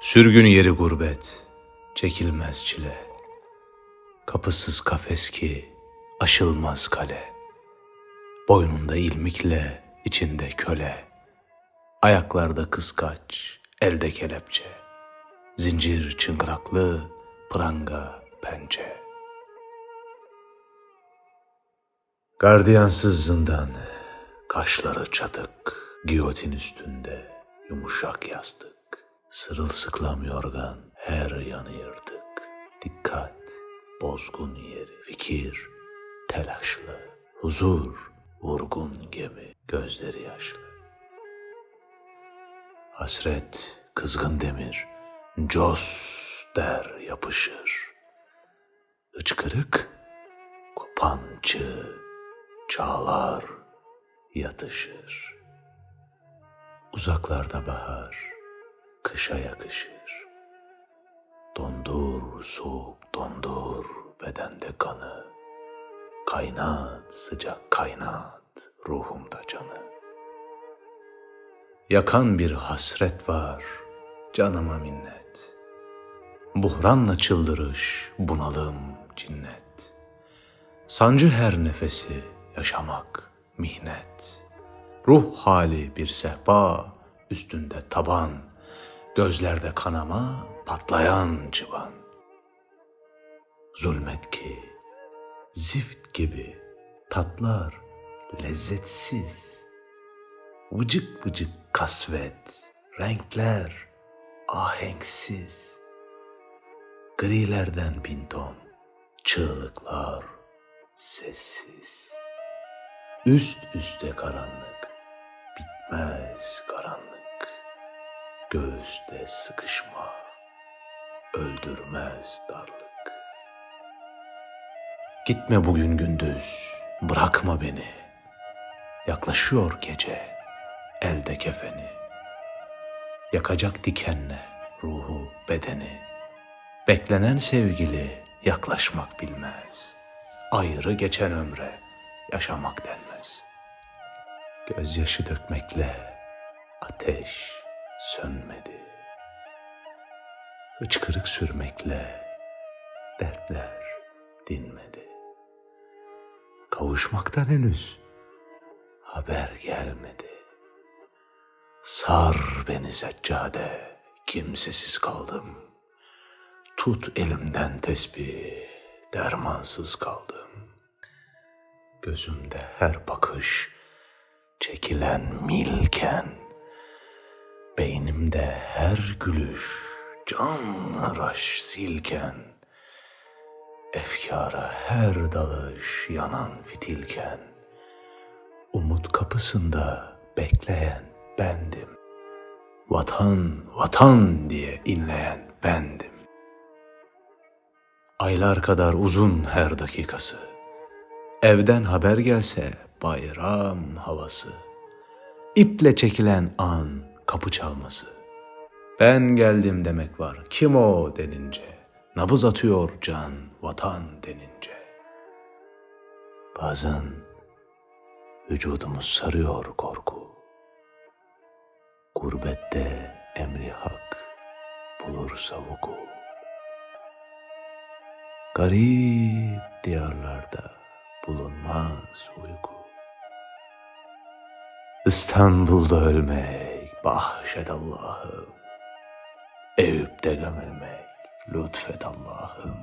Sürgün yeri gurbet, çekilmez çile. Kapısız kafes ki aşılmaz kale. Boynunda ilmikle, içinde köle. Ayaklarda kıskaç, elde kelepçe. Zincir çıngıraklı, pranga pençe. Gardiyansız zindan, kaşları çatık, giyotin üstünde yumuşak yastık. Sırılsıklam yorgan, her yanı yırtık. Dikkat, bozgun yeri, fikir, telaşlı. Huzur, vurgun gemi, gözleri yaşlı. Hasret, kızgın demir, cos der yapışır. Hıçkırık, kopan çığ, çağlar yatışır. Uzaklarda bahar, kışa yakışır. Dondur soğuk dondur bedende kanı. Kaynat sıcak kaynat ruhumda canı. Yakan bir hasret var canıma minnet. Buhranla çıldırış, bunalım, cinnet. Sancı her nefesi yaşamak mihnet. Ruh hali bir sehpa, üstünde taban, gözlerde kanama, patlayan çıban. Zulmet ki zift gibi tatlar lezzetsiz. Vıcık vıcık kasvet, renkler ahenksiz. Grilerden bin ton, çığlıklar sessiz. Üst üste karanlık, bitmez karanlık. Göğüste sıkışma, öldürmez darlık. Gitme bugün gündüz, bırakma beni. Yaklaşıyor gece, elde kefeni. Yakacak dikenle ruhu, bedeni. Beklenen sevgili yaklaşmak bilmez. Ayrı geçen ömre yaşamak denmez. Gözyaşı dökmekle ateş sönmedi. Hıçkırık sürmekle dertler dinmedi. Kavuşmaktan henüz haber gelmedi. Sar beni seccade, kimsesiz kaldım. Tut elimden tesbih, dermansız kaldım. Gözümde her bakış çekilen milken, beynimde her gülüş can hıraş silken, efkara her dalış yanan fitilken, umut kapısında bekleyen bendim. Vatan, vatan diye inleyen bendim. Aylar kadar uzun her dakikası. Evden haber gelse bayram havası. İple çekilen an kapı çalması. Ben geldim demek var. Kim o denince. Nabız atıyor can vatan denince. Bazen vücudumu sarıyor korku. Gurbette emri hak bulursa vuku. Garip diyarlarda bulunmaz uyku. İstanbul'da ölmek bahşet Allah'ım. Eyüp'te gömülmek lütfet Allah'ım.